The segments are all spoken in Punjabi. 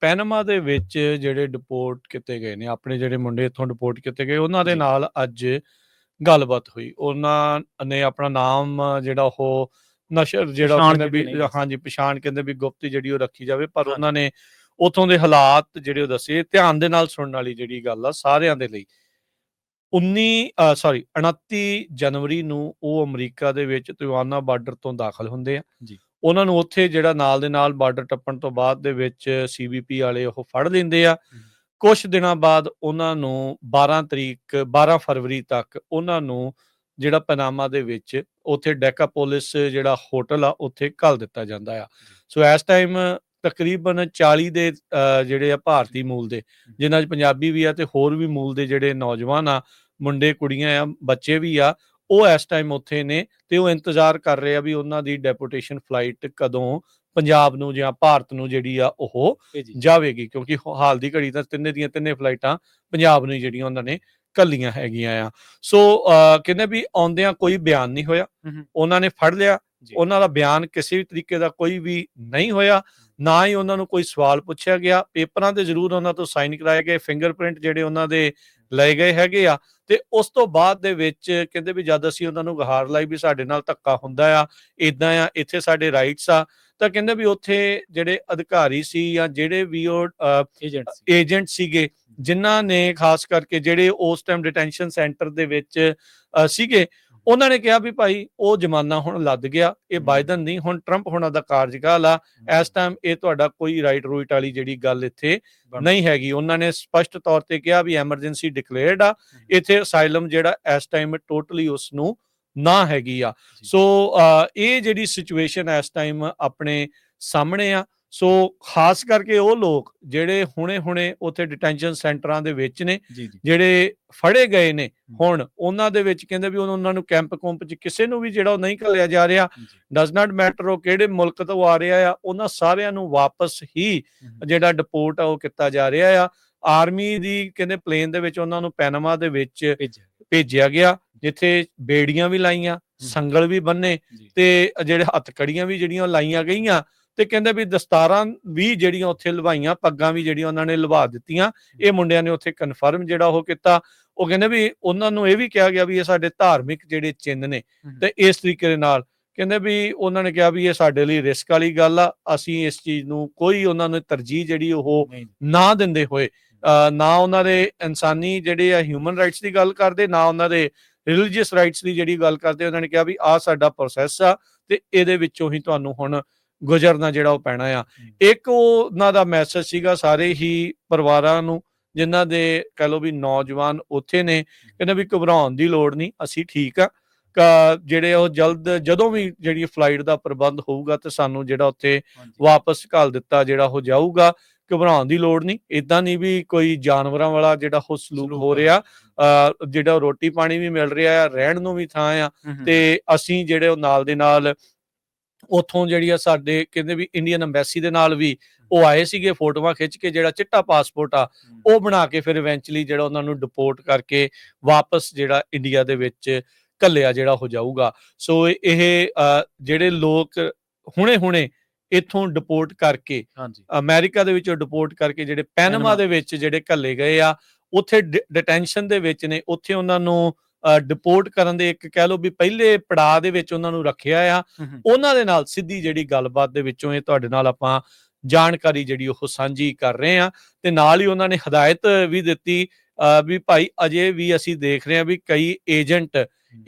ਪੈਨਾਮਾ ਦੇ ਵਿੱਚ ਜਿਹੜੇ ਡਿਪੋਰਟ ਕੀਤੇ ਗਏ ਨੇ ਆਪਣੇ ਜਿਹੜੇ ਮੁੰਡੇ ਇੱਥੋਂ ਡਿਪੋਰਟ ਕੀਤੇ ਗਏ ਉਹਨਾਂ ਦੇ। ਨਾਲ ਅੱਜ ਗੱਲਬਾਤ ਹੋਈ ਉਹਨਾਂ ਨੇ ਆਪਣਾ ਨਾਮ ਜਿਹੜਾ ਉਹ ਨਸ਼ਰ ਜਿਹੜਾ ਉਹ ਪਛਾਣ ਕਹਿੰਦੇ ਜਿਹੜੀ ਵੀ। ਹਾਂਜੀ ਪਛਾਣ ਕਹਿੰਦੇ ਵੀ ਗੁਪਤ ਜਿਹੜੀ ਉਹ ਰੱਖੀ ਜਾਵੇ ਪਰ। ਉਹਨਾਂ ਨੇ ਉਥੋਂ ਦੇ ਹਾਲਾਤ ਜਿਹੜੇ ਉਹ ਦੱਸੇ ਧਿਆਨ ਦੇ ਨਾਲ ਸੁਣਨ ਵਾਲੀ ਜਿਹੜੀ ਗੱਲ ਆ ਸਾਰਿਆਂ ਦੇ ਲਈ 19 ਸੌਰੀ 29 ਜਨਵਰੀ ਨੂੰ ਉਹ ਅਮਰੀਕਾ ਦੇ ਵਿੱਚ ਤਿਵਾਨਾ ਬਾਰਡਰ ਤੋਂ ਦਾਖਲ ਹੁੰਦੇ ਆ ਜੀ। ਉਹਨਾਂ ਨੂੰ ਉੱਥੇ ਜਿਹੜਾ ਨਾਲ ਦੇ ਨਾਲ ਬਾਰਡਰ ਟੱਪਣ ਤੋਂ ਬਾਅਦ ਦੇ ਵਿੱਚ ਸੀਬੀਪੀ ਵਾਲੇ ਉਹ ਫੜ ਲੈਂਦੇ ਆ। ਕੁਝ ਦਿਨਾਂ ਬਾਅਦ ਉਹਨਾਂ ਨੂੰ 12 ਤਰੀਕ 12 ਫਰਵਰੀ ਤੱਕ ਉਹਨਾਂ ਨੂੰ ਜਿਹੜਾ ਪਨਾਮਾ ਦੇ ਵਿੱਚ ਉੱਥੇ ਡੈਕਾਪੋਲਿਸ ਜਿਹੜਾ ਹੋਟਲ ਆ ਉੱਥੇ ਘੱਲ ਦਿੱਤਾ ਜਾਂਦਾ ਆ। ਸੋ ਇਸ ਟਾਈਮ ਤਕਰੀਬਨ 40 ਦੇ ਜਿਹੜੇ ਆ ਭਾਰਤੀ ਮੂਲ ਦੇ ਜਿਨ੍ਹਾਂ 'ਚ ਪੰਜਾਬੀ ਵੀ ਆ ਤੇ ਹੋਰ ਵੀ ਮੂਲ ਦੇ ਜਿਹੜੇ ਨੌਜਵਾਨ ਆ ਮੁੰਡੇ ਕੁੜੀਆਂ ਆ ਬੱਚੇ ਵੀ ਆ ਉਹ ਇਸ ਟਾਈਮ ਉੱਥੇ ਨੇ ਤੇ ਉਹ ਇੰਤਜ਼ਾਰ ਕਰ ਰਹੇ ਆ ਵੀ ਉਹਨਾਂ ਦੀ ਡੈਪੂਟੇਸ਼ਨ ਫਲਾਈਟ ਕਦੋਂ ਪੰਜਾਬ ਨੂੰ ਜਾਂ ਭਾਰਤ ਨੂੰ ਜਿਹੜੀ ਆ ਉਹ ਜਾਵੇਗੀ ਕਿਉਂਕਿ ਹਾਲ ਦੀ ਘੜੀ ਤਾਂ ਤਿੰਨੇ ਦੀਆਂ ਤਿੰਨੇ ਫਲਾਈਟਾਂ ਪੰਜਾਬ ਨੂੰ ਜਿਹੜੀਆਂ ਉਹਨਾਂ ਨੇ ਕੱਲੀਆਂ ਹੈਗੀਆਂ ਆ ਸੋ ਕਹਿੰਦੇ ਵੀ ਆਉਂਦਿਆਂ ਕੋਈ ਬਿਆਨ ਨਹੀਂ ਹੋਇਆ। ਉਹਨਾਂ ਨੇ ਫੜ ਲਿਆ। ਉਹਨਾਂ ਦਾ ਬਿਆਨ ਕਿਸੇ ਵੀ ਤਰੀਕੇ ਦਾ ਕੋਈ ਵੀ ਨਹੀਂ ਹੋਇਆ ਨਾ ਹੀ ਉਹਨਾਂ ਨੂੰ ਕੋਈ ਸਵਾਲ ਪੁੱਛਿਆ ਗਿਆ। ਪੇਪਰਾਂ ਤੇ ਜ਼ਰੂਰ ਉਹਨਾਂ ਤੋਂ ਸਾਈਨ ਕਰਾਏ ਗਏ ਫਿੰਗਰਪ੍ਰਿੰਟ ਜਿਹੜੇ ਉਹਨਾਂ ਦੇ ਲਏ ਗਏ ਹੈਗੇ ਆ। ਤੇ ਉਸ ਤੋਂ ਬਾਅਦ ਦੇ ਵਿੱਚ ਕਹਿੰਦੇ ਵੀ ਜਦ ਅਸੀਂ ਉਹਨਾਂ ਨੂੰ ਗਹਾਰ ਲਾਈ ਵੀ ਸਾਡੇ ਨਾਲ ਧੱਕਾ ਹੁੰਦਾ ਆ ਇਦਾਂ ਆ ਇੱਥੇ ਸਾਡੇ ਰਾਈਟਸ ਆ ਤਾਂ ਕਹਿੰਦੇ ਵੀ ਉੱਥੇ ਜਿਹੜੇ ਅਧਿਕਾਰੀ ਸੀ ਜਾਂ ਜਿਹੜੇ ਵੀ ਉਹ ਏਜੰਟ ਸੀਗੇ ਜਿਨ੍ਹਾਂ ਨੇ ਖਾਸ ਕਰਕੇ ਜਿਹੜੇ ਉਸ ਟਾਈਮ ਡਿਟੈਂਸ਼ਨ ਸੈਂਟਰ ਦੇ ਵਿੱਚ ਸੀਗੇ ਉਹਨਾਂ ਨੇ ਕਿਹਾ ਵੀ ਭਾਈ ਉਹ ਜ਼ਮਾਨਾ ਹੁਣ ਲੱਦ ਗਿਆ ਇਹ। ਬਾਈਡਨ ਨਹੀਂ ਹੁਣ ਟਰੰਪ ਹੋਣਾ ਦਾ ਕਾਰਜਕਾਲ ਆ। ਇਸ ਟਾਈਮ ਇਹ ਤੁਹਾਡਾ ਕੋਈ ਰਾਈਟ ਰੂਟ ਵਾਲੀ ਜਿਹੜੀ ਗੱਲ ਇੱਥੇ ਨਹੀਂ ਹੈਗੀ। ਉਹਨਾਂ ਨੇ ਸਪਸ਼ਟ ਤੌਰ ਤੇ ਕਿਹਾ ਵੀ ਐਮਰਜੈਂਸੀ ਡਿਕਲੇਅਰਡ ਆ। ਇੱਥੇ ਅਸਾਈਲਮ ਜਿਹੜਾ ਇਸ ਟਾਈਮ ਟੋਟਲੀ ਉਸ ਨੂੰ ਨਾ ਹੈਗੀ ਆ। ਸੋ ਇਹ ਜਿਹੜੀ ਸਿਚੁਏਸ਼ਨ ਇਸ ਟਾਈਮ ਆਪਣੇ ਸਾਹਮਣੇ ਆ। ਸੋ ਖਾਸ ਕਰਕੇ ਉਹ ਲੋਕ ਜਿਹੜੇ ਹੁਣੇ-ਹੁਣੇ ਉੱਥੇ ਡਿਟੈਂਸ਼ਨ ਸੈਂਟਰਾਂ ਦੇ ਵਿੱਚ ਨੇ ਜਿਹੜੇ ਫੜੇ ਗਏ ਨੇ ਹੁਣ ਉਹਨਾਂ ਦੇ ਵਿੱਚ ਕਹਿੰਦੇ ਵੀ ਉਹਨਾਂ ਨੂੰ ਕੈਂਪ ਕੁੰਪ ਚ ਕਿਸੇ ਨੂੰ ਵੀ ਜਿਹੜਾ ਉਹ ਨਹੀਂ ਘੱਲਿਆ ਜਾ ਰਿਹਾ ਡਸ ਨਾਟ ਮੈਟਰ ਉਹ ਕਿਹੜੇ ਮੁਲਕ ਤੋਂ ਆ ਰਿਹਾ ਆ ਉਹਨਾਂ ਸਾਰਿਆਂ ਨੂੰ ਵਾਪਸ ਹੀ। ਜਿਹੜਾ ਡਿਪੋਰਟ ਆ ਉਹ ਕੀਤਾ ਜਾ ਰਿਹਾ ਆ। ਆਰਮੀ ਦੀ ਕਹਿੰਦੇ ਪਲੇਨ ਦੇ ਵਿੱਚ ਉਹਨਾਂ ਨੂੰ ਪੈਨਾਮਾ ਦੇ ਵਿੱਚ ਭੇਜਿਆ ਗਿਆ। ਜਿੱਥੇ ਬੇੜੀਆਂ ਵੀ ਲਾਈਆਂ ਸੰਗਲ ਵੀ ਬੰਨੇ ਤੇ ਜਿਹੜੇ ਹੱਥਕੜੀਆਂ ਵੀ ਜਿਹੜੀਆਂ ਲਾਈਆਂ ਗਈਆਂ ਤੇ ਕਹਿੰਦੇ ਵੀ ਦਸਤਾਰਾਂ ਵੀ ਜਿਹੜੀਆਂ ਉੱਥੇ ਲਵਾਈਆਂ ਪੱਗਾਂ ਵੀ ਜਿਹੜੀਆਂ ਉਹਨਾਂ ਨੇ ਲਵਾ ਦਿੱਤੀਆਂ ਇਹ ਮੁੰਡਿਆਂ ਨੇ ਉੱਥੇ ਕਨਫਰਮ ਜਿਹੜਾ ਉਹ ਕੀਤਾ ਉਹ ਕਹਿੰਦੇ ਵੀ ਉਹਨਾਂ ਨੂੰ ਇਹ ਵੀ ਕਿਹਾ ਗਿਆ ਵੀ ਇਹ ਸਾਡੇ ਧਾਰਮਿਕ ਜਿਹੜੇ ਚਿੰਨ੍ਹ ਨੇ। ਤੇ ਇਸ ਤਰੀਕੇ ਦੇ ਨਾਲ ਕਹਿੰਦੇ ਵੀ ਉਹਨਾਂ ਨੇ ਕਿਹਾ ਵੀ ਇਹ ਸਾਡੇ ਲਈ ਰਿਸਕ ਵਾਲੀ ਗੱਲ ਆ ਅਸੀਂ ਇਸ ਚੀਜ਼ ਨੂੰ ਕੋਈ ਉਹਨਾਂ ਨੂੰ ਤਰਜੀਹ ਜਿਹੜੀ ਉਹ ਨਾ ਦਿੰਦੇ ਹੋਏ ਨਾ ਉਹਨਾਂ ਦੇ ਇਨਸਾਨੀ ਜਿਹੜੇ ਆ ਹਿਊਮਨ ਰਾਈਟਸ ਦੀ ਗੱਲ ਕਰਦੇ ਨਾ ਉਹਨਾਂ ਦੇ ਰਿਲੀਜੀਅਸ ਰਾਈਟਸ ਦੀ ਜਿਹੜੀ ਗੱਲ ਕਰਦੇ ਉਹਨਾਂ ਨੇ ਕਿਹਾ ਵੀ ਆ ਸਾਡਾ ਪ੍ਰੋਸੈਸ ਆ ਤੇ ਇਹਦੇ ਵਿੱਚੋਂ ਹੀ ਤੁਹਾਨੂੰ ਹੁਣ ਗੁਜ਼ਰਨਾ ਜਿਹੜਾ ਉਹ ਪੈਣਾ ਆ। ਇੱਕ ਉਹਨਾਂ ਦਾ ਮੈਸੇਜ ਸੀਗਾ ਸਾਰੇ ਹੀ ਪਰਿਵਾਰਾਂ ਨੂੰ ਜਿਨ੍ਹਾਂ ਦੇ ਕਹ ਲਓ ਵੀ ਨੌਜਵਾਨ ਉੱਥੇ ਨੇ ਕਹਿੰਦੇ ਵੀ ਘਬਰਾਉਣ ਦੀ ਲੋੜ ਨਹੀਂ ਅਸੀਂ ਠੀਕ ਆ। ਜਿਹੜੇ ਉਹ ਜਲਦ ਜਦੋਂ ਵੀ ਜਿਹੜੀ ਫਲਾਈਟ ਦਾ ਪ੍ਰਬੰਧ ਹੋਊਗਾ ਤੇ ਸਾਨੂੰ ਜਿਹੜਾ ਉੱਥੇ ਵਾਪਸ ਘੱਲ ਦਿੱਤਾ ਜਿਹੜਾ ਉਹ ਜਾਊਗਾ ਘਬਰਾਉਣ ਦੀ ਲੋੜ ਨਹੀਂ। ਇਦਾਂ ਨਹੀਂ ਵੀ ਕੋਈ ਜਾਨਵਰਾਂ ਵਾਲਾ ਜਿਹੜਾ ਉਹ ਸਲੂਕ ਹੋ ਰਿਹਾ ਜਿਹੜਾ ਰੋਟੀ ਪਾਣੀ ਵੀ ਮਿਲ ਰਿਹਾ ਆ ਰਹਿਣ ਨੂੰ ਵੀ ਥਾਂ ਆ ਹੂੰ, ਹੂੰ। ਤੇ ਅਸੀਂ ਜਿਹੜੇ ਉਹ ਨਾਲ ਦੇ ਨਾਲ ਉਥੋਂ ਜਿਹੜੀ ਆ ਸਾਡੇ ਕਹਿੰਦੇ ਵੀ ਇੰਡੀਅਨ ਐਮਬੈਸੀ ਦੇ ਨਾਲ ਵੀ ਉਹ ਆਏ ਸੀਗੇ ਫੋਟੋਆਂ ਖਿੱਚ ਕੇ ਜਿਹੜਾ ਚਿੱਟਾ ਪਾਸਪੋਰਟ ਆ। ਉਹ ਬਣਾ ਕੇ ਫਿਰ ਇਵੈਂਚੁਅਲੀ ਜਿਹੜਾ ਉਹਨਾਂ ਨੂੰ ਡਿਪੋਰਟ ਕਰਕੇ ਵਾਪਸ ਜਿਹੜਾ ਇੰਡੀਆ ਦੇ ਵਿੱਚ ਘੱਲਿਆ ਜਿਹੜਾ ਹੋ ਜਾਊਗਾ ਸੋ ਇਹ ਜਿਹੜੇ ਲੋਕ ਹੁਣੇ-ਹੁਣੇ ਇੱਥੋਂ ਡਿਪੋਰਟ ਕਰਕੇ ਹਾਂਜੀ ਅਮਰੀਕਾ ਦੇ ਵਿੱਚੋਂ ਡਿਪੋਰਟ ਕਰਕੇ ਜਿਹੜੇ ਪੈਨਮਾ। ਦੇ ਵਿੱਚ ਜਿਹੜੇ ਘੱਲੇ ਗਏ ਆ ਉੱਥੇ ਡਿਟੈਂਸ਼ਨ ਦੇ ਵਿੱਚ ਨੇ ਉੱਥੇ ਉਹਨਾਂ ਨੂੰ ਡਿਪੋਰਟ ਕਰਨ ਦੇ ਇੱਕ ਕਹਿ ਲਓ ਵੀ ਪਹਿਲੇ ਪੜਾਅ ਦੇ ਵਿੱਚ ਉਹਨਾਂ ਨੂੰ ਰੱਖਿਆ ਆ। ਉਹਨਾਂ ਦੇ ਨਾਲ ਸਿੱਧੀ ਜਿਹੜੀ ਗੱਲਬਾਤ ਦੇ ਵਿੱਚੋਂ ਇਹ ਤੁਹਾਡੇ ਨਾਲ ਆਪਾਂ ਜਾਣਕਾਰੀ ਜਿਹੜੀ ਉਹ ਸਾਂਝੀ ਕਰ ਰਹੇ ਆ ਤੇ ਨਾਲ ਹੀ ਉਹਨਾਂ ਨੇ ਹਦਾਇਤ ਵੀ ਦਿੱਤੀ ਵੀ ਭਾਈ ਅਜੇ ਵੀ ਅਸੀਂ ਦੇਖ ਰਹੇ ਆ ਵੀ ਕਈ ਏਜੰਟ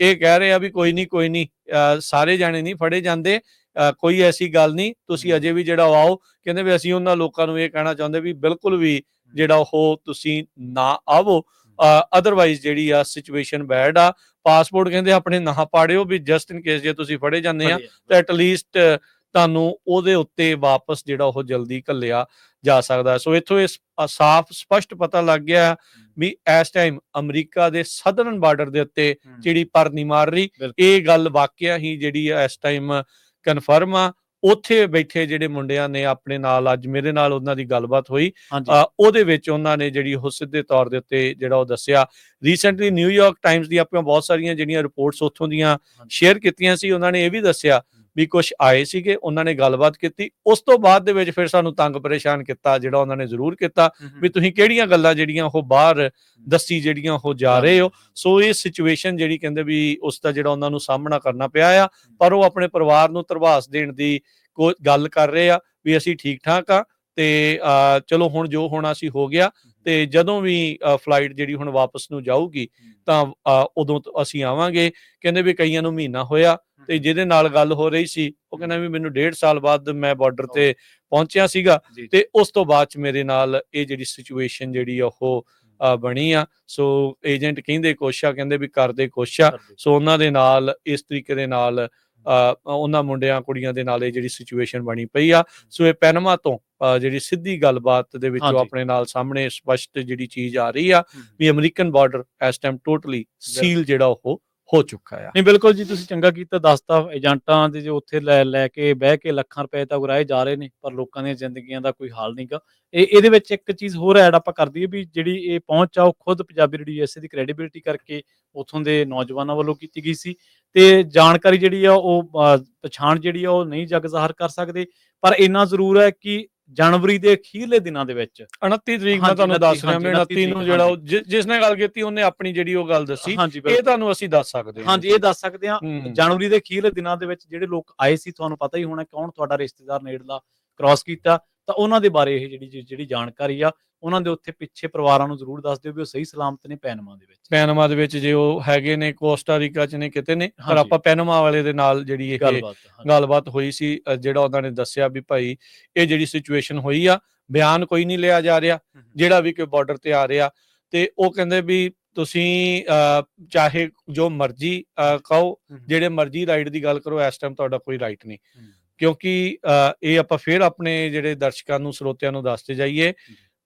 ਇਹ ਕਹਿ ਰਹੇ ਆ ਵੀ ਕੋਈ ਨਹੀਂ ਕੋਈ ਨਹੀਂ ਸਾਰੇ ਜਾਣੇ ਨਹੀਂ ਫੜੇ ਜਾਂਦੇ ਕੋਈ ਐਸੀ ਗੱਲ ਨਹੀਂ ਤੁਸੀਂ। ਅਜੇ ਵੀ ਜਿਹੜਾ ਆਓ। ਕਹਿੰਦੇ ਵੀ ਅਸੀਂ ਉਹਨਾਂ ਲੋਕਾਂ ਨੂੰ ਇਹ ਕਹਿਣਾ ਚਾਹੁੰਦੇ ਵੀ ਬਿਲਕੁਲ ਵੀ ਜਿਹੜਾ ਉਹ ਤੁਸੀਂ ਨਾ ਆਵੋ। ਅਦਰਵਾਈਜ਼ ਜਿਹੜੀ ਆ ਸਿਚੁਏਸ਼ਨ ਬੈਡ ਆ ਪਾਸਪੋਰਟ ਕਹਿੰਦੇ ਆਪਣੇ ਨਾ ਪਾੜਿਓ ਵੀ ਜਸਟ ਇਨ ਕੇਸ ਜੇ ਤੁਸੀਂ ਫੜੇ ਜਾਂਦੇ ਆ। ਤਾਂ ਐਟ ਲੀਸਟ ਤੁਹਾਨੂੰ ਉਹਦੇ ਉੱਤੇ ਵਾਪਸ ਜਿਹੜਾ ਉਹ ਜਲਦੀ ਘੱਲਿਆ ਜਾ ਸਕਦਾ ਸੋ ਇੱਥੋਂ ਇਸ ਸਾਫ਼ ਸਪਸ਼ਟ ਪਤਾ ਲੱਗ ਗਿਆ ਵੀ ਇਸ ਟਾਈਮ ਅਮਰੀਕਾ ਦੇ ਸਦਰਨ ਬਾਰਡਰ ਦੇ ਉੱਤੇ। ਜਿਹੜੀ ਪਰ ਨਹੀਂ ਮਾਰ ਰਹੀ। ਇਹ ਗੱਲ ਵਾਕਿਆ ਹੀ ਜਿਹੜੀ ਆ ਇਸ ਟਾਈਮ ਕਨਫਰਮ ਆ ਉੱਥੇ ਬੈਠੇ ਜਿਹੜੇ ਮੁੰਡਿਆਂ ਨੇ ਆਪਣੇ ਨਾਲ ਅੱਜ ਮੇਰੇ ਨਾਲ ਉਹਨਾਂ ਦੀ ਗੱਲਬਾਤ ਹੋਈ। ਉਹਦੇ ਵਿੱਚ ਉਹਨਾਂ ਨੇ ਜਿਹੜੀ ਉਹ ਸਿੱਧੇ ਤੌਰ ਦੇ ਉੱਤੇ ਜਿਹੜਾ ਉਹ ਦੱਸਿਆ। ਰੀਸੈਂਟਲੀ ਨਿਊਯਾਰਕ ਟਾਈਮਸ ਦੀ ਆਪਾਂ ਬਹੁਤ ਸਾਰੀਆਂ ਜਿਹੜੀਆਂ ਰਿਪੋਰਟਸ ਉੱਥੋਂ ਦੀਆਂ। ਸ਼ੇਅਰ ਕੀਤੀਆਂ ਸੀ ਉਹਨਾਂ ਨੇ ਇਹ ਵੀ ਦੱਸਿਆ ਵੀ ਕੁਝ ਆਏ ਸੀਗੇ ਉਹਨਾਂ ਨੇ ਗੱਲਬਾਤ ਕੀਤੀ। ਉਸ ਤੋਂ ਬਾਅਦ ਦੇ ਵਿੱਚ ਫਿਰ ਸਾਨੂੰ ਤੰਗ ਪਰੇਸ਼ਾਨ ਕੀਤਾ ਜਿਹੜਾ ਉਹਨਾਂ ਨੇ ਜ਼ਰੂਰ ਕੀਤਾ ਵੀ ਤੁਸੀਂ ਕਿਹੜੀਆਂ ਗੱਲਾਂ ਜਿਹੜੀਆਂ ਉਹ ਬਾਹਰ ਦੱਸੀ ਜਿਹੜੀਆਂ ਉਹ ਜਾ ਰਹੇ ਹੋ। ਸੋ ਇਹ ਸਿਚੁਏਸ਼ਨ ਜਿਹੜੀ ਕਹਿੰਦੇ ਵੀ ਉਸ ਦਾ ਜਿਹੜਾ ਉਹਨਾਂ ਨੂੰ ਸਾਹਮਣਾ ਕਰਨਾ ਪਿਆ ਆ ਪਰ ਉਹ ਆਪਣੇ ਪਰਿਵਾਰ ਨੂੰ ਧਰਵਾਸ ਦੇਣ ਦੀ ਕੋਈ ਗੱਲ ਕਰ ਰਹੇ ਆ ਵੀ ਅਸੀਂ ਠੀਕ ਠਾਕ ਆ। ਤੇ ਚਲੋ ਹੁਣ ਜੋ ਹੋਣਾ ਸੀ ਹੋ ਗਿਆ ਤੇ ਜਦੋਂ ਵੀ ਫਲਾਈਟ ਜਿਹੜੀ ਹੁਣ ਵਾਪਸ ਨੂੰ ਜਾਊਗੀ ਤਾਂ ਉਦੋਂ ਅਸੀਂ ਆਵਾਂਗੇ। ਕਹਿੰਦੇ ਵੀ ਕਈਆਂ ਨੂੰ ਮਹੀਨਾ ਹੋਇਆ ਤੇ ਜਿਹਦੇ ਨਾਲ ਗੱਲ ਹੋ ਰਹੀ ਸੀ ਉਹ ਕਹਿੰਦਾ ਵੀ ਮੈਨੂੰ ਡੇਢ ਸਾਲ ਬਾਅਦ ਮੈਂ ਬਾਰਡਰ ਤੇ ਪਹੁੰਚਿਆ ਸੀਗਾ ਤੇ ਉਸ ਤੋਂ ਬਾਅਦ ਚ ਮੇਰੇ ਨਾਲ ਇਹ ਜਿਹੜੀ ਸਿਚੁਏਸ਼ਨ ਜਿਹੜੀ ਉਹ ਬਣੀ ਆ। ਸੋ ਏਜੰਟ ਕਹਿੰਦੇ ਕੋਸ਼ਾ ਕਹਿੰਦੇ ਵੀ ਕਰਦੇ ਕੋਸ਼ਾ ਸੋ ਉਹਨਾਂ ਦੇ ਨਾਲ ਇਸ ਤਰੀਕੇ ਦੇ ਨਾਲ ਉਹਨਾਂ ਮੁੰਡਿਆਂ ਕੁੜੀਆਂ ਦੇ ਨਾਲ ਇਹ ਜਿਹੜੀ ਸਿਚੁਏਸ਼ਨ ਬਣੀ ਪਈ ਆ। ਸੋ ਇਹ ਪੈਨਮਾ ਤੋਂ ਜਿਹੜੀ ਸਿੱਧੀ ਗੱਲਬਾਤ ਦੇ ਵਿੱਚੋਂ। ਆਪਣੇ ਨਾਲ ਸਾਹਮਣੇ ਸਪਸ਼ਟ ਜਿਹੜੀ ਚੀਜ਼ ਆ ਰਹੀ ਆ ਵੀ ਅਮਰੀਕਨ ਬਾਰਡਰ ਇਸ ਟਾਈਮ ਟੋਟਲੀ ਸੀਲ ਜਿਹੜਾ ਉਹ ਹੋ ਚੁੱਕਾ ਆ। ਨਹੀਂ, ਬਿਲਕੁਲ ਜੀ, ਤੁਸੀਂ ਚੰਗਾ ਕੀਤਾ ਦੱਸਤਾ ਏਜੰਟਾਂ ਦੇ ਜੋ ਉੱਥੇ ਲੈ ਲੈ ਕੇ ਬਹਿ ਕੇ ਲੱਖਾਂ ਰੁਪਏ ਤਾਂ ਉਗਰਾਏ ਜਾ ਰਹੇ ਨੇ, ਪਰ ਲੋਕਾਂ ਦੀਆਂ ਜ਼ਿੰਦਗੀਆਂ ਦਾ ਕੋਈ ਹਾਲ ਨਹੀਂਗਾ ਇਹ, ਇਹਦੇ ਵਿੱਚ ਇੱਕ ਚੀਜ਼ ਹੋਰ ਐਡ ਆਪਾਂ ਕਰ ਦਈਏ ਵੀ ਜਿਹੜੀ ਇਹ ਪਹੁੰਚ ਆ, ਉਹ ਖੁਦ ਪੰਜਾਬੀ ਰੇਡੀਓ ਯੂਐਸਏ ਦੀ ਕ੍ਰੈਡੀਬਿਲਿਟੀ ਕਰਕੇ ਉਥੋਂ ਦੇ ਨੌਜਵਾਨਾਂ ਵੱਲੋਂ ਕੀਤੀ ਗਈ ਸੀ। ਤੇ ਜਾਣਕਾਰੀ ਜਿਹੜੀ ਆ, ਉਹ ਪਛਾਣ ਜਿਹੜੀ ਆ, ਉਹ ਨਹੀਂ ਜਗ ਜ਼ਾਹਰ ਕਰ ਸਕਦੇ, ਪਰ ਇੰਨਾ ਜ਼ਰੂਰ ਹੈ ਕਿ ਜਨਵਰੀ ਦੇ ਅਖੀਰਲੇ ਦਿਨਾਂ ਦੇ ਵਿੱਚ। 29 ਤਰੀਕ ਹਾਂਜੀ, ਤੁਹਾਨੂੰ 29 ਦੱਸ ਰਿਹਾ ਮੈਂ 29 ਨੂੰ 29 ਜਿਹੜਾ ਉਹ ਜਿਸ ਨੇ ਗੱਲ ਕੀਤੀ ਉਹਨੇ ਆਪਣੀ ਜਿਹੜੀ ਉਹ ਗੱਲ ਦੱਸੀ। ਇਹ ਤੁਹਾਨੂੰ ਅਸੀਂ ਦੱਸ ਸਕਦੇ ਹਾਂ। ਹਾਂਜੀ ਇਹ ਦੱਸ ਸਕਦੇ ਹੂੰ। ਜਨਵਰੀ ਦੇ ਅਖੀਰਲੇ ਦਿਨਾਂ ਦੇ ਵਿੱਚ ਜਿਹੜੇ ਲੋਕ ਆਏ ਸੀ ਤੁਹਾਨੂੰ ਪਤਾ ਹੀ ਹੋਣਾ ਕੌਣ ਤੁਹਾਡਾ ਰਿਸ਼ਤੇਦਾਰ ਨੇੜਲਾ ਕ੍ਰਾਸ ਕੀਤਾ ਤਾਂ ਉਹਨਾਂ ਦੇ ਬਾਰੇ ਇਹ ਜਿਹੜੀ ਜਿਹੜੀ ਜਾਣਕਾਰੀ ਆ ਉਹਨਾਂ ਦੇ ਉੱਥੇ ਪਿੱਛੇ ਪਰਿਵਾਰਾਂ ਨੂੰ ਜ਼ਰੂਰ ਦੱਸ ਦਿਓ ਵੀ ਉਹ ਸਹੀ ਸਲਾਮਤ ਨੇ ਪੈਨਮਾ ਦੇ ਵਿੱਚ। ਪੈਨਮਾ ਦੇ ਵਿੱਚ ਜੇ ਉਹ ਹੈਗੇ ਨੇ ਕੋਸਟਾ ਰੀਕਾ ਚ ਨੇ ਕਿਤੇ ਨੇ ਪਰ। ਆਪਾਂ ਪੈਨਮਾ ਵਾਲੇ ਦੇ ਨਾਲ ਜਿਹੜੀ ਇਹ ਗੱਲਬਾਤ ਹੋਈ ਸੀ ਜਿਹੜਾ ਉਹਨਾਂ ਨੇ ਦੱਸਿਆ ਵੀ ਭਾਈ ਇਹ ਜਿਹੜੀ ਸਿਚੁਏਸ਼ਨ ਹੋਈ ਆ ਬਿਆਨ ਕੋਈ ਨਹੀਂ ਲਿਆ ਜਾ ਰਿਹਾ ਜਿਹੜਾ ਵੀ ਕੋਈ ਬਾਰਡਰ ਤੇ ਆ ਰਿਹਾ ਤੇ ਉਹ ਕਹਿੰਦੇ ਵੀ ਤੁਸੀਂ ਚਾਹੇ ਜੋ ਮਰਜ਼ੀ ਕਹੋ ਜਿਹੜੇ ਮਰਜ਼ੀ ਰਾਈਟ ਦੀ ਗੱਲ ਕਰੋ ਇਸ ਟਾਈਮ ਤੁਹਾਡਾ ਕੋਈ ਰਾਈਟ ਨਹੀਂ। ਕਿਉਂਕਿ ਇਹ ਆਪਾਂ ਫੇਰ ਆਪਣੇ ਜਿਹੜੇ ਦਰਸ਼ਕਾਂ ਨੂੰ ਸਰੋਤਿਆਂ ਨੂੰ ਦੱਸਦੇ ਜਾਈਏ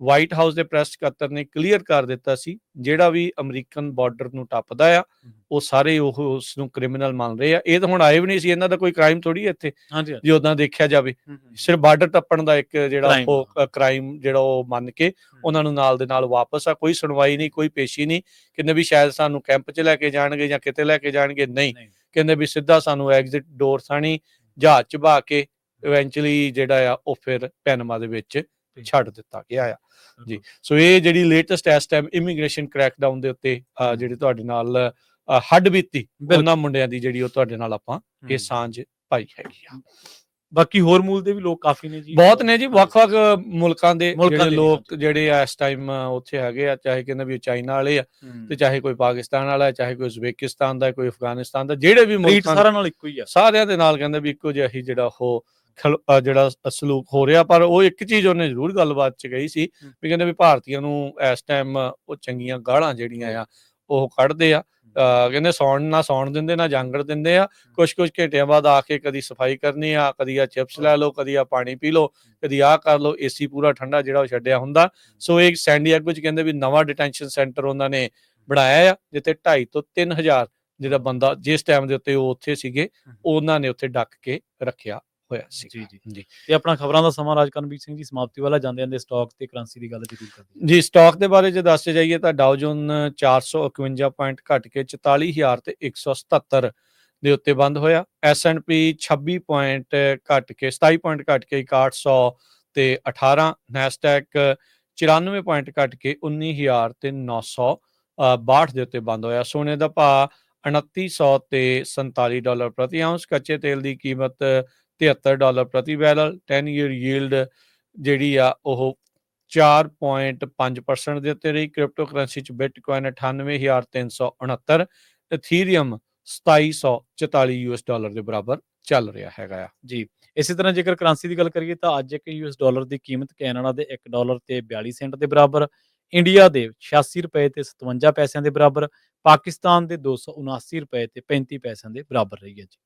ਵਾਈਟ ਹਾਊਸ ਦੇ ਪ੍ਰੈਸ ਸਕੱਤਰ ਨੇ ਕਲੀਅਰ ਕਰ ਦਿੱਤਾ ਸੀ ਜਿਹੜਾ ਵੀ ਅਮਰੀਕਨ ਬਾਰਡਰ ਨੂੰ ਟੱਪਦਾ ਆ ਉਹ ਸਾਰੇ ਉਹ ਉਸ ਨੂੰ ਕ੍ਰਿਮੀਨਲ ਮੰਨ ਰਹੇ ਆ। ਇਹ ਤਾਂ ਹੁਣ ਆਏ ਵੀ ਨਹੀਂ ਸੀ ਇਹਨਾਂ ਦਾ ਕੋਈ ਕ੍ਰਾਈਮ ਥੋੜੀ ਇੱਥੇ ਹਾਂਜੀ। ਜੇ ਉਦਾਂ ਦੇਖਿਆ ਜਾਵੇ। ਸਿਰਫ ਬਾਰਡਰ ਟੱਪਣ ਦਾ ਇੱਕ ਜਿਹੜਾ ਉਹ ਕ੍ਰਾਈਮ ਜਿਹੜਾ ਉਹ ਮੰਨ ਕੇ ਉਹਨਾਂ ਨੂੰ ਨਾਲ ਦੇ ਨਾਲ ਵਾਪਸ ਆ ਕੋਈ ਸੁਣਵਾਈ ਨਹੀਂ ਕੋਈ ਪੇਸ਼ੀ ਨਹੀਂ। ਕਹਿੰਦੇ ਵੀ ਸ਼ਾਇਦ ਸਾਨੂੰ ਕੈਂਪ 'ਚ ਲੈ ਕੇ ਜਾਣਗੇ ਜਾਂ ਕਿਤੇ ਲੈ ਕੇ ਜਾਣਗੇ ਨਹੀਂ। ਕਹਿੰਦੇ ਵੀ ਸਿੱਧਾ ਸਾਨੂੰ ਐਗਜ਼ਿਟ ਡੋਰ ਸਾਣੀ ਜਹਾਜ਼ 'ਚ ਬਾ ਕੇ ਇਵੈਂਚੁਅਲੀ ਜਿਹੜਾ ਆ ਉਹ ਫਿਰ ਪੈਨਮਾ ਦੇ ਵਿੱਚ ਛੱਡ ਦਿੱਤਾ ਗਿਆ ਆ। ਜੀ ਸੋ ਇਹ ਜਿਹੜੀ ਲੇਟੈਸਟ ਇਸ ਟਾਈਮ ਇਮੀਗ੍ਰੇਸ਼ਨ ਕ੍ਰੈਕਡਾਊਨ ਦੇ ਉੱਤੇ ਜਿਹੜੀ ਤੁਹਾਡੇ ਨਾਲ ਹੱਡ ਬੀਤੀ। ਉਹਨਾਂ ਮੁੰਡਿਆਂ ਦੀ ਜਿਹੜੀ ਉਹ ਤੁਹਾਡੇ ਨਾਲ ਆਪਾਂ ਇਹ ਸਾਂਝ ਪਾਈ ਹੈਗੀ ਆ। ਬਾਕੀ ਹੋਰ ਮੂਲ ਦੇ ਵੀ ਲੋਕ ਕਾਫੀ ਨੇ ਜੀ। ਬਹੁਤ ਨੇ ਜੀ ਵੱਖ-ਵੱਖ ਮੁਲਕਾਂ ਦੇ ਜਿਹੜੇ ਲੋਕ ਜਿਹੜੇ ਆ ਇਸ ਟਾਈਮ ਉੱਥੇ ਹੈਗੇ ਆ ਚਾਹੇ ਕਹਿੰਦੇ ਵੀ ਚਾਈਨਾ ਵਾਲੇ ਆ ਤੇ ਚਾਹੇ ਕੋਈ ਪਾਕਿਸਤਾਨ ਵਾਲਾ ਚਾਹੇ ਕੋਈ ਉਜ਼ਬੇਕਿਸਤਾਨ ਦਾ ਕੋਈ ਅਫਗਾਨਿਸਤਾਨ ਦਾ ਜਿਹੜੇ ਵੀ ਮੁਲਕਾਂ ਸਾਰਿਆਂ ਨਾਲ ਇੱਕੋ ਹੀ ਆ। ਸਾਰਿਆਂ ਦੇ ਨਾਲ ਕਹਿੰਦੇ ਵੀ ਇੱਕੋ ਜਿਹਾ ਹੀ ਜਿਹੜਾ ਉਹ ਜਿਹੜਾ ਸਲੂਕ ਹੋ ਰਿਹਾ ਪਰ ਉਹ ਇੱਕ ਚੀਜ਼ ਉਹਨੇ ਜ਼ਰੂਰ ਗੱਲਬਾਤ ਚ ਕਹੀ ਸੀ। ਵੀ ਕਹਿੰਦੇ ਵੀ ਭਾਰਤੀਆਂ ਨੂੰ ਇਸ ਟਾਈਮ ਉਹ ਚੰਗੀਆਂ ਗਾਲਾਂ ਜਿਹੜੀਆਂ ਆ ਉਹ ਕੱਢਦੇ ਆ। ਕਹਿੰਦੇ ਸੌਣ ਨਾ ਸੌਣ ਦਿੰਦੇ ਨਾ ਜਾਂਗੜ ਦਿੰਦੇ ਆ। ਕੁਝ ਕੁਝ ਘੰਟਿਆਂ ਬਾਅਦ ਆ ਕੇ ਕਦੀ ਸਫ਼ਾਈ ਕਰਨੀ ਆ ਕਦੀ ਆ ਚਿਪਸ ਲੈ ਲਓ ਕਦੀ ਆ ਪਾਣੀ ਪੀ ਲਓ ਕਦੀ ਆ ਕਰ ਲਓ ਏਸੀ ਪੂਰਾ ਠੰਡਾ ਜਿਹੜਾ ਉਹ ਛੱਡਿਆ ਹੁੰਦਾ। ਸੋ ਇਹ ਸੈਂਡੀਆਗੋ ਚ ਕਹਿੰਦੇ ਵੀ ਨਵਾਂ ਡਿਟੈਂਸ਼ਨ ਸੈਂਟਰ ਉਹਨਾਂ ਨੇ ਬਣਾਇਆ ਆ ਜਿੱਥੇ 2.5 ਤੋਂ 3000 ਜਿਹੜਾ ਬੰਦਾ ਜਿਸ ਟਾਈਮ ਦੇ ਉੱਤੇ ਉਹ ਉੱਥੇ ਸੀਗੇ ਉਹਨਾਂ ਨੇ ਉੱਥੇ ਡੱਕ ਕੇ ਰੱਖਿਆ। ਹੋਇਆ ਸੀ ਜੀ ਜੀ। ਜੀ। ਤੇ ਆਪਣਾ ਖਬਰਾਂ ਦਾ ਸਮਾਂ ਰਾਜਕਰਨਵੀਰ ਸਿੰਘ ਜੀ ਸਮਾਪਤੀ ਵਾਲਾ ਜਾਂਦੇ ਜਾਂਦੇ ਸਟਾਕ ਤੇ ਕਰੰਸੀ ਦੀ ਗੱਲ ਜ਼ਰੂਰ ਕਰਦੇ ਜੀ ਸਟਾਕ ਦੇ ਬਾਰੇ ਜੇ ਦੱਸਦੇ ਜਾਈਏ ਤਾਂ ਡਾਓ ਜੋਨ 451 ਪੁਆਇੰਟ ਘਟ ਕੇ 44000 ਤੇ 177 ਦੇ ਉੱਤੇ ਬੰਦ ਹੋਇਆ। S&P 26 ਪੁਆਇੰਟ ਘਟ ਕੇ 27 ਪੁਆਇੰਟ ਘਟ ਕੇ 6100 ਤੇ 18 ਨੈਸਡੈਕ 94 ਪੁਆਇੰਟ ਘਟ ਕੇ 19000 ਤੇ 962 ਦੇ ਉੱਤੇ ਬੰਦ ਹੋਇਆ। ਸੋਨੇ ਦਾ ਭਾਅ 2900 ਤੇ 47 ਡਾਲਰ ਪ੍ਰਤੀ ਆਉਂਸ ਕੱਚੇ ਤੇਲ ਦੀ ਕੀਮਤ 73 ਡਾਲਰ ਪ੍ਰਤੀ ਬੈਰਲ 10 ਈਅਰ ਯੀਲਡ ਜਿਹੜੀ ਆ ਉਹ 4.5% ਦੇ ਉੱਤੇ ਰਹੀ ਕ੍ਰਿਪਟੋ ਕਰੰਸੀ ਚ ਬਿਟਕੋਇਨ 98369 ਇਥੀਰੀਅਮ 2744 ਯੂਐਸ ਡਾਲਰ ਦੇ ਬਰਾਬਰ ਚੱਲ ਰਿਹਾ ਹੈਗਾ ਆ। ਜੀ, ਇਸੇ ਤਰ੍ਹਾਂ ਜੇਕਰ ਕਰੰਸੀ ਦੀ ਗੱਲ ਕਰੀਏ ਤਾਂ ਅੱਜ ਇੱਕ ਯੂਐਸ ਡਾਲਰ ਦੀ ਕੀਮਤ ਕੈਨੇਡਾ ਦੇ 1 ਡਾਲਰ ਤੇ 42 ਸੈਂਟ ਦੇ ਬਰਾਬਰ, ਇੰਡੀਆ ਦੇ 86 ਰੁਪਏ ਤੇ 57 ਪੈਸਿਆਂ ਦੇ ਬਰਾਬਰ, ਪਾਕਿਸਤਾਨ ਦੇ 279 ਰੁਪਏ ਤੇ 35 ਪੈਸਿਆਂ ਦੇ ਬਰਾਬਰ ਰਹੀ ਹੈ ਜੀ।